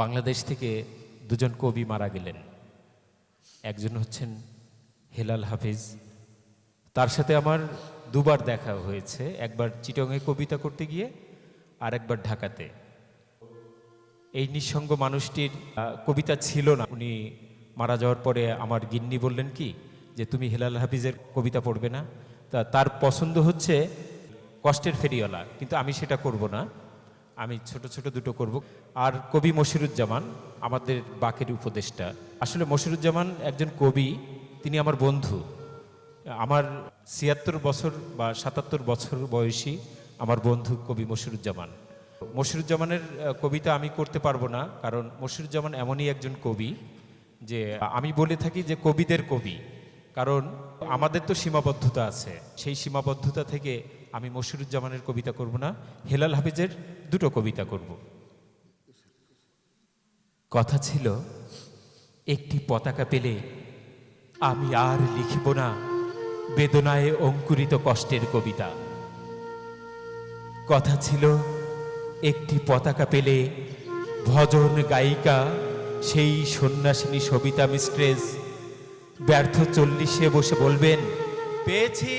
বাংলাদেশ থেকে দুজন কবি মারা গেলেন। একজন হচ্ছেন হেলাল হাফিজ। তার সাথে আমার দুবার দেখা হয়েছে, একবার চিটংয়ে কবিতা করতে গিয়ে আর একবার ঢাকাতে। এই নিঃসঙ্গ মানুষটির কবিতা ছিল না। উনি মারা যাওয়ার পরে আমার গিন্নি বললেন কি, যে তুমি হেলাল হাফিজের কবিতা পড়বে না। তা তার পছন্দ হচ্ছে কষ্টের ফেরিওয়ালা, কিন্তু আমি সেটা করব না। আমি ছোট ছোট দুটো করব। আর কবি মশিরুজ্জামান আমাদের বাকের উপদেষ্টা। আসলে মশিরুজ্জামান একজন কবি, তিনি আমার বন্ধু। আমার ছিয়াত্তর বছর বা সাতাত্তর বছর বয়সী আমার বন্ধু কবি মশিরুজ্জামান। মশিরুজ্জামানের কবিতা আমি করতে পারব না, কারণ মশিরুজ্জামান এমনই একজন কবি যে, আমি বলে থাকি যে কবিদের কবি। কারণ আমাদের তো সীমাবদ্ধতা আছে। সেই সীমাবদ্ধতা থেকে আমি মশিরুজ্জামানের কবিতা করব না, হেলাল হাফিজের দুটো কবিতা করব। কথা ছিল, একটি পতাকা পেলে আমি আর লিখিব না, বেদনায় অঙ্কুরিত কষ্টের কবিতা। কথা ছিল, একটি পতাকা পেলে ভজন গায়িকা, সেই সন্ন্যাসিনী সবিতা মিস্ট্রেস ব্যর্থ চল্লিশে বসে বলবেন, পেয়েছি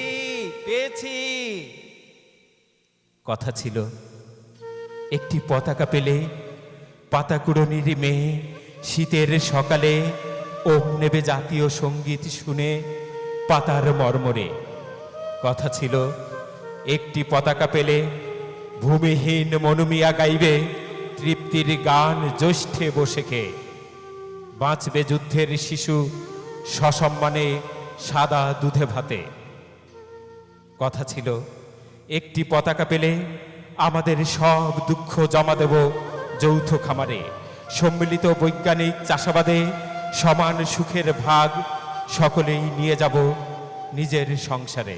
পেয়েছি। কথা ছিল, একটি পতাকা পেলে পাতাকুড়নির মেয়ে শীতের সকালে ওম নেবে জাতীয় সংগীত শুনে পাতার মর্মরে। কথা ছিল, একটি পতাকা পেলে ভূমিহীন মনুমিয়া গাইবে তৃপ্তির গান জ্যৈষ্ঠে বসে বাঁচবে যুদ্ধের শিশু সসম্মানে সাদা দুধে ভাতে। কথা ছিল একটি পতাকা পেলে আমাদের সব দুঃখ জমা দেব যৌথ খামারে। সম্মিলিত বৈজ্ঞানিক চাষাবাদে সমান সুখের ভাগ সকলেই নিয়ে যাব নিজের সংসারে।